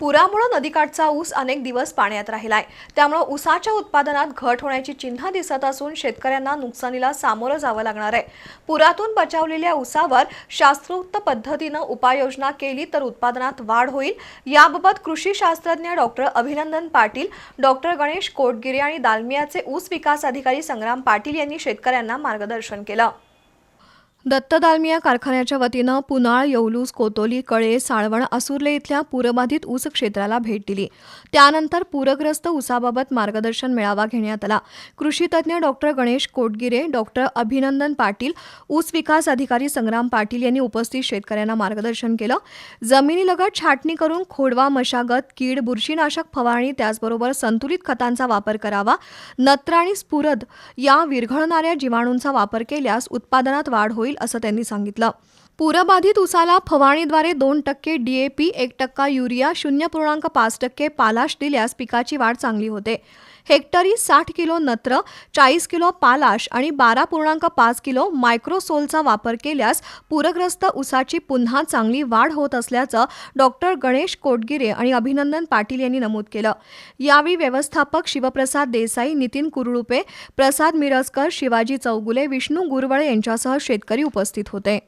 पुरामुळे नदीकाठचा ऊस अनेक दिवस पाण्यात राहिलाय. त्यामुळे ऊसाच्या उत्पादनात घट होण्याची चिन्ह दिसत असून शेतकऱ्यांना नुकसानीला सामोरं जावं लागणार आहे. पुरातून बचावलेल्या ऊसावर शास्त्रोक्त पद्धतीनं उपाययोजना केली तर उत्पादनात वाढ होईल. याबाबत कृषी शास्त्रज्ञ डॉक्टर अभिनंदन पाटील डॉक्टर गणेश कोटगिरे आणि दालमियाचे ऊस विकास अधिकारी संग्राम पाटील यांनी शेतकऱ्यांना मार्गदर्शन केलं. दत्त दालमिया कारखान्याच्या वतीनं पुनाळ येवलूस कोतोली कळे साळवण असुर्ले इथल्या पूरबाधित ऊस क्षेत्राला भेट दिली. त्यानंतर पूरग्रस्त ऊसाबाबत मार्गदर्शन मेळावा घेण्यात आला. कृषी तज्ज्ञ डॉक्टर गणेश कोटगिरे डॉक्टर अभिनंदन पाटील ऊस विकास अधिकारी संग्राम पाटील यांनी उपस्थित शेतकऱ्यांना मार्गदर्शन केलं. जमिनीलगत छाटणी करून खोडवा मशागत कीड बुरशीनाशक फवारणी त्याचबरोबर संतुलित खतांचा वापर करावा. नत्र आणि स्फुरद या विरघळणाऱ्या जीवाणूंचा वापर केल्यास उत्पादनात वाढ होईल असं त्यांनी सांगितलं. पूरबाधित उसाला फवारणीद्वारे दोन टक्के डीएपी एक टक्का युरिया शून्य पूर्णांक पाच टक्के पालाश दिल्यास पिकाची वाढ चांगली होते. हेक्टरी साठ किलो नत्र चाळीस किलो पालाश आणि बारा पूर्णांक पाच किलो मायक्रोसोलचा वापर केल्यास पूरग्रस्त उसाची पुन्हा चांगली वाढ होत असल्याचं डॉक्टर गणेश कोटगिरे आणि अभिनंदन पाटील यांनी नमूद केलं. यावेळी व्यवस्थापक शिवप्रसाद देसाई नितीन कुरुळुपे प्रसाद मिरजकर शिवाजी चौगुले विष्णू गुरवळे यांच्यासह शेतकरी उपस्थित होते.